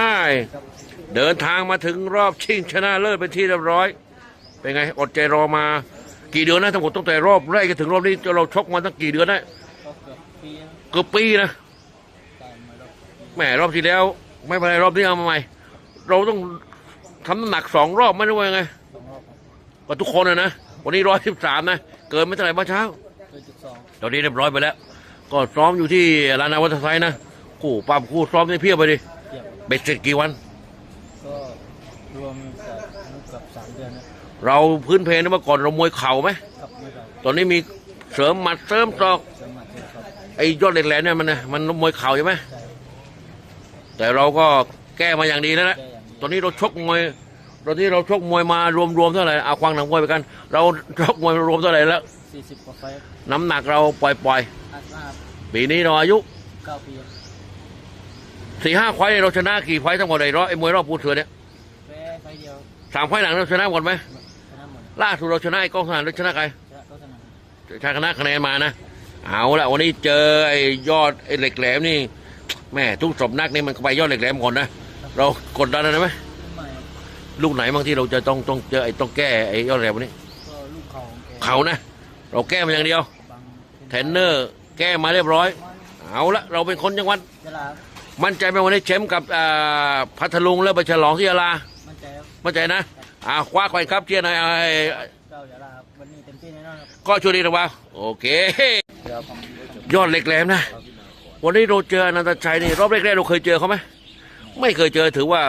ได้เดินทางมาถึงรอบชิงชนะเลิศเป็นที่เรียบร้อย เป็นไงอดใจรอมา กี่เดือนนะทั้งหมดตั้งแต่รอบแรกจนถึงรอบนี้จนเราชกมาตั้งกี่เดือนได้เกือบปีนะเกือบปีนะแหมรอบที่แล้ว ไม่เป็นไรรอบนี้เอามาใหม่ เราต้องทำน้ำหนักสองรอบไม่รู้ว่ายังไงสองรอบครับกับทุกคนนะนะวันนี้ร้อยสิบสามนะเกินไม่เท่าไหร่เมื่อเช้าเดสองตอนนี้เรียบร้อยไปแล้ว ก็ซ้อมอยู่ที่ลานาวัฒนไซนะคู่ปั๊มคู่ซ้อมนี่เพียบไปดิ เทียบเบ็ดเสร็จกี่วัน ก็รวมกับเกือบสามเดือนนะเราพื้นเพเมื่อก่อนเรามวยเข่าไหมกับไม่ได้ตอนนี้มีเสริมหมัดเสริมศอกสมัครเลยครับไอ้ยอดเหล็กแหลมเนี่ยมันนะมันมวยเข่าใช่ไหมใช่แต่เราก็แก้มาอย่างดีแล้วนะแก้อย่างนี้ตอนนี้เราชกมวยตอนนี้เราชกมวยมารวมๆเท่าไหร่เอาควางหนังมวยไปกัน เราชกมวยรวมเท่าไหร่แล้ว สี่สิบกว่าไฟล์น้ำหนักเราปล่อยอัดมาๆปีนี้เราอายุเก้าปีครับ สี่ห้าไฟต์เราชนะกี่ไฟต์ทั้งหมดเลยรอบไอ้มวยรอบปูเถื่อนเนี่ยแพ้ไฟล์เดียวสามไฟต์หลังเราชนะหมดไหมชนะหมดล่าสุดเราชนะไอ้กองสนานเราชนะใครชนะก็ชนะชนะคะแนนมานะ เอาละวันนี้เจอไอ้ยอดไอ้เหล็กแหลมนี่แม่ทุกสมนักนี่มันไปยอดเหล็กแหลมก่อนนะเรากดดันนะไหมใหม่ลูกไหนบางที่เราจะต้องต้องเจอไอ้ต้องแก้ไอ้ยอดเหล็กวันนี้ก็ลูกเข่าของแกเขานะ เราแก้มาอย่างเดียวบังเทรนเนอร์แก้มาเรียบร้อย เอาละเราเป็นคนจังหวัดยะลา มั่นใจไหมวันนี้แชมป์กับอ่าพัทลุงแล้วไปฉลองที่ยะลามั่นใจครับมั่นใจนะอ่าคว้าไปครับเชียร์หน่อยเอาไอ้เจ้ายะลาครับวันนี้เต็มที่แน่นอนครับก็ช่วยดีนะว่าโอเค เดี๋ยวผมยอดเหล็กแหลมนะ วันนี้เราเจออนันตชัยนี่รอบแรกๆเราเคยเจอเขาไหมไม่เคยเจอถือว่า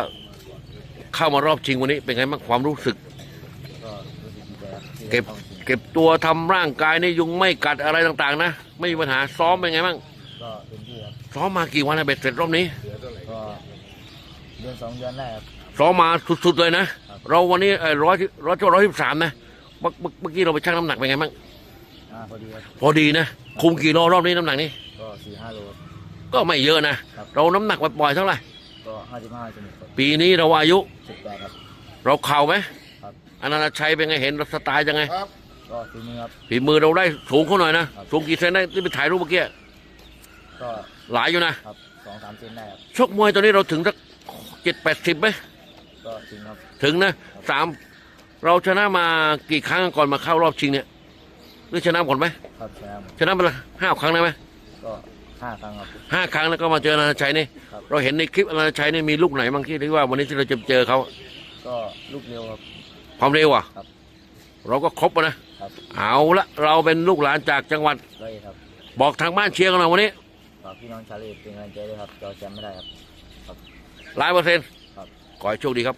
เข้ามารอบชิงวันนี้เป็นไงบ้างความรู้สึก ก็รู้สึกดีใจครับที่เก็บ ได้ข้าชิงเก็บตัวทำร่างกายนี่ยุงไม่กัดอะไรต่างๆ นะ ไม่มีปัญหาซ้อมเป็นไงบ้างก็เต็มที่ครับ ซ้อมมากี่วันนะเบ็ดเสร็จรอบนี้ก็เดือนสองเดือนได้ครับซ้อมมาสุดๆเลยนะ เราวันนี้ร้อยร้อยร้อยสิบสามนะเมื่อเมื่อเมื่อกี้เราไปชั่งน้ำหนักเป็นไงบ้างอ่าพอดีครับพอดีนะ คุมกี่โลรอบนี้น้ำหนักนี้ก็สี่ห้าโล ก็ไม่เยอะนะครับเราน้ำหนักปล่อยๆเท่าไหร่ ก็ห้าสิบห้าจุดหนึ่งครับปีนี้เราอายุสิบแปดครับ เราเข่าไหมครับอนันตชัยเป็นไงเห็นสไตล์ยังไงก็ฝีมือครับฝีมือเราได้สูงเขาหน่อยนะครับสูงกี่เซนได้ที่ไปถ่ายรูปเมื่อกี้ ก็ หลายอยู่นะ ครับสองสามเซนได้ครับ ชกมวยตอนนี้เราถึงสักเจ็ดแปดสิบไหมก็จริงครับ ถึงนะสามเราชนะมากี่ครั้งก่อนมาเข้ารอบชิงเนี่ยหรือชนะก่อนไหมครับชนะหมดชนะมาละห้าครั้งได้ไหมก็ห้าครั้งครับห้าครั้งแล้วก็มาเจออนันตชัยนี่ครับเราเห็นในคลิปอนันตชัยนี่มีลูกไหนบ้างที่ที่ว่าวันนี้ที่เราจะเจอเขาก็ลูกเร็วครับ ความเร็วอะครับเราก็ครบอะนะครับ เอาละเราเป็นลูกหลานจากจังหวัด ร้อยเอ็ดครับบอกทางบ้านเชียร์กันหน่อยวันนี้ ฝากพี่น้องชาวเลเป็นกำลังใจด้วยครับเราแชมป์ไม่ได้ครับร้อยเปอร์เซ็นต์ครับ ขอให้โชคดีครับ